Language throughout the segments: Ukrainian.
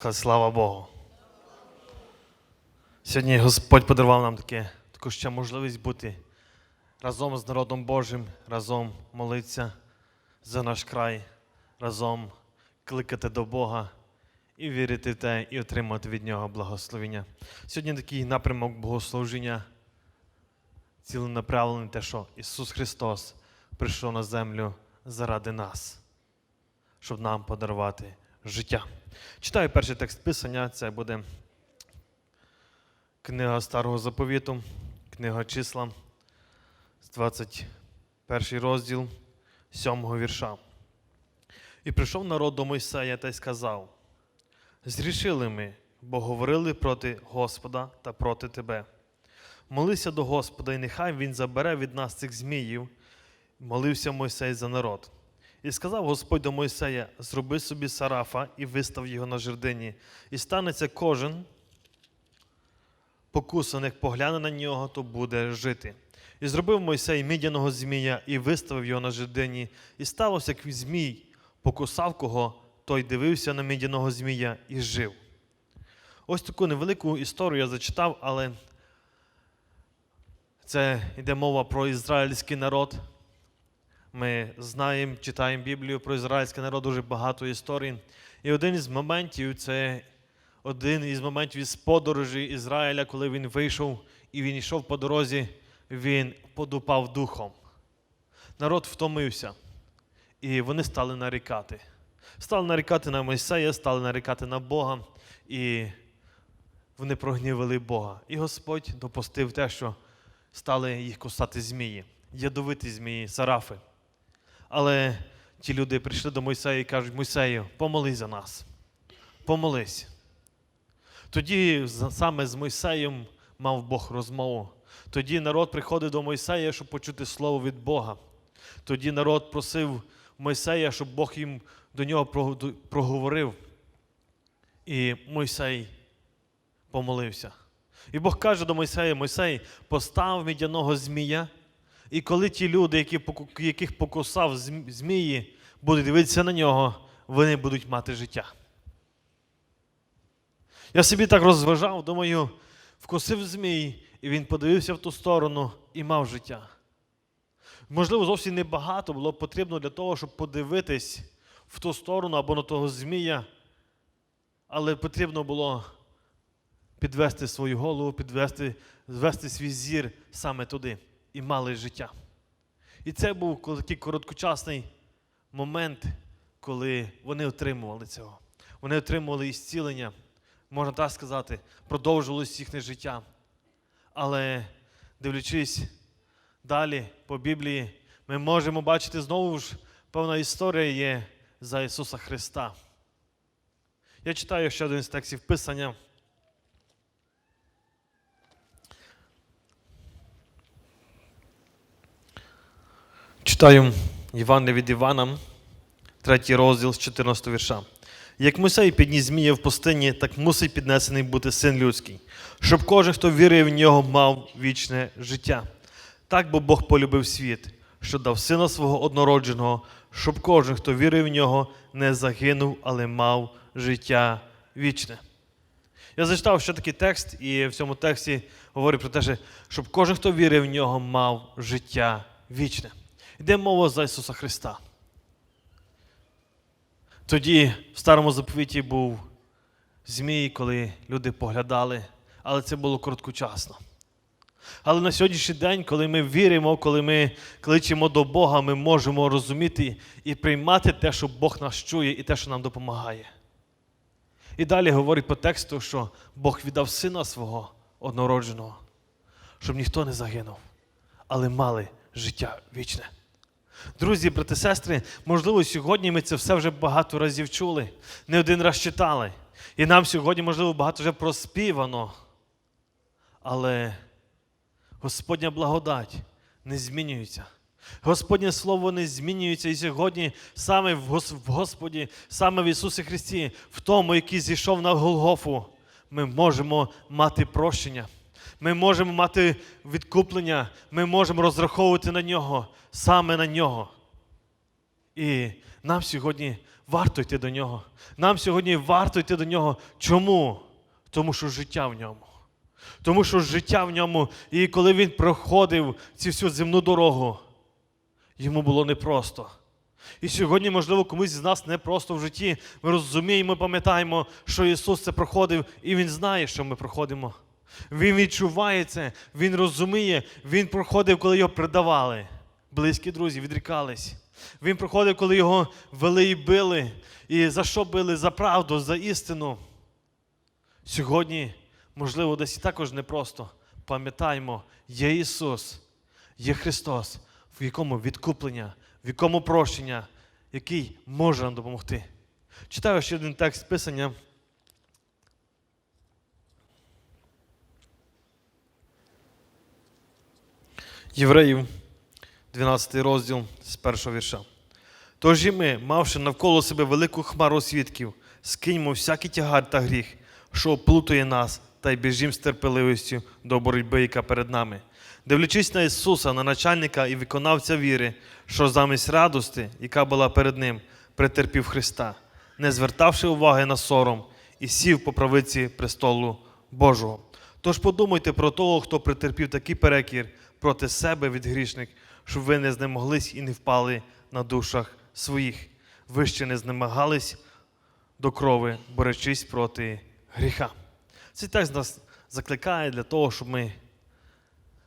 Слава Богу. Сьогодні Господь подарував нам таке, таку ще можливість бути разом з народом Божим, разом молитися за наш край, разом кликати до Бога і вірити в те, і отримати від Нього благословення. Сьогодні такий напрямок богослужіння ціленаправлений те, що Ісус Христос прийшов на землю заради нас, щоб нам подарувати життя. Читаю перший текст Писання, це буде книга Старого Заповіту, книга числа, 21 розділ 7 вірша. І прийшов народ до Мойсея та й сказав: Зрішили ми, бо говорили проти Господа та проти тебе. Молися до Господа, і нехай Він забере від нас цих зміїв. Молився Мойсей за народ. І сказав Господь до Мойсея: зроби собі сарафа і вистав його на жердині, і станеться кожен, покусаних, погляне на нього, то буде жити. І зробив Мойсей мідяного змія і виставив його на жердині, і сталося, як змій покусав кого, той дивився на мідяного змія і жив. Ось таку невелику історію я зачитав, але це йде мова про ізраїльський народ. Ми знаємо, читаємо Біблію про ізраїльський народ дуже багато історій. І один із моментів це один із моментів із подорожі Ізраїля, коли він вийшов і він йшов по дорозі, він подупав духом. Народ втомився, і вони стали нарікати. Стали нарікати на Мойсея, стали нарікати на Бога, і вони прогнівили Бога. І Господь допустив те, що стали їх кусати змії, ядовиті змії, сарафи. Але ті люди прийшли до Мойсея і кажуть: Мойсею, помолись за нас. Помолись. Тоді саме з Мойсеєм мав Бог розмову. Тоді народ приходив до Мойсея, щоб почути слово від Бога. Тоді народ просив Мойсея, щоб Бог їм до нього проговорив. І Мойсей помолився. І Бог каже до Мойсея: Мойсей, постав мідяного змія, і коли ті люди, які, яких покусав змії, будуть дивитися на нього, вони будуть мати життя. Я собі так розважав, думаю, вкусив змій, і він подивився в ту сторону і мав життя. Можливо, зовсім небагато було потрібно для того, щоб подивитись в ту сторону або на того змія, але потрібно було підвести свою голову, підвести, звести свій зір саме туди і мали життя. І це був такий короткочасний момент, коли вони отримували цього. Вони отримували ісцілення, можна так сказати, продовжувалось їхнє життя. Але дивлячись далі по Біблії, ми можемо бачити знову ж певна історія є за Ісуса Христа. Я читаю ще один з текстів Писання. Читаю Івана від Івана, третій розділ з 14 вірша. Як Мойсей підніс змія в пустині, так мусить піднесений бути син людський, щоб кожен, хто вірує в нього, мав вічне життя. Так бо Бог полюбив світ, що дав сина свого однородженого, щоб кожен, хто вірує в нього, не загинув, але мав життя вічне. Я зачитав ще такий текст, і в цьому тексті говорить про те, що- щоб кожен, хто вірив в нього, мав життя вічне. Йде мова за Ісуса Христа. Тоді в старому заповіті був змій, коли люди поглядали, але це було короткочасно. Але на сьогоднішній день, коли ми віримо, коли ми кличемо до Бога, ми можемо розуміти і приймати те, що Бог нас чує, і те, що нам допомагає. І далі говорить по тексту, що Бог віддав сина свого однородженого, щоб ніхто не загинув, але мали життя вічне. Друзі, брати, сестри, можливо, сьогодні ми це все вже багато разів чули, не один раз читали. І нам сьогодні, можливо, багато вже проспівано. Але Господня благодать не змінюється. Господнє Слово не змінюється. І сьогодні саме в Господі, саме в Ісусі Христі, в тому, який зійшов на Голгофу, ми можемо мати прощення. Ми можемо мати відкуплення, ми можемо розраховувати на нього, саме на нього. І нам сьогодні варто йти до нього. Нам сьогодні варто йти до нього. Чому? Тому що життя в ньому. Тому що життя в ньому, і коли він проходив цю всю земну дорогу, йому було непросто. І сьогодні, можливо, комусь з нас непросто в житті. Ми розуміємо, пам'ятаємо, що Ісус це проходив, і Він знає, що ми проходимо. Він відчуває це, Він розуміє, Він проходив, коли його предавали. Близькі друзі відрікались. Він проходив, коли його вели і били. І за що били? За правду, за істину. Сьогодні, можливо, десь і також непросто. Пам'ятаємо, є Ісус, є Христос, в якому відкуплення, в якому прощення, який може нам допомогти. Читаю ще один текст Писання. Євреїв, 12 розділ з першого вірша. Тож і ми, мавши навколо себе велику хмару свідків, скиньмо всякий тягар та гріх, що оплутує нас, та й біжім з терпеливістю до боротьби, яка перед нами. Дивлячись на Ісуса, на начальника і виконавця віри, що замість радости, яка була перед Ним, претерпів Христа, не звертавши уваги на сором, і сів по правиці престолу Божого. Тож подумайте про того, хто претерпів такий перекір проти себе від грішник, щоб ви не знемоглись і не впали на душах своїх. Ви ще не знемагались до крови, борючись проти гріха. Цей текст нас закликає для того, щоб ми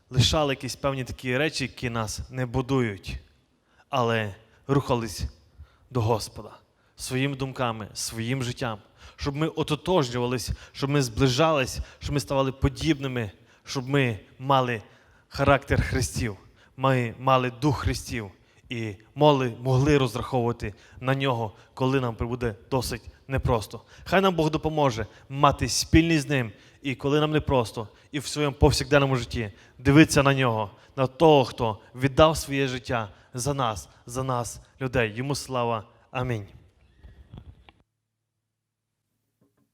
лишали якісь певні такі речі, які нас не будують, але рухались до Господа своїми думками, своїм життям, щоб ми ототожнювались, щоб ми зближались, щоб ми ставали подібними, щоб ми мали характер Христів, ми мали дух Христів і моли, могли розраховувати на нього, коли нам буде досить непросто. Хай нам Бог допоможе мати спільність з ним, і коли нам непросто, і в своєму повсякденному житті дивитися на нього, на того, хто віддав своє життя за нас, за нас, людей. Йому слава. Амінь.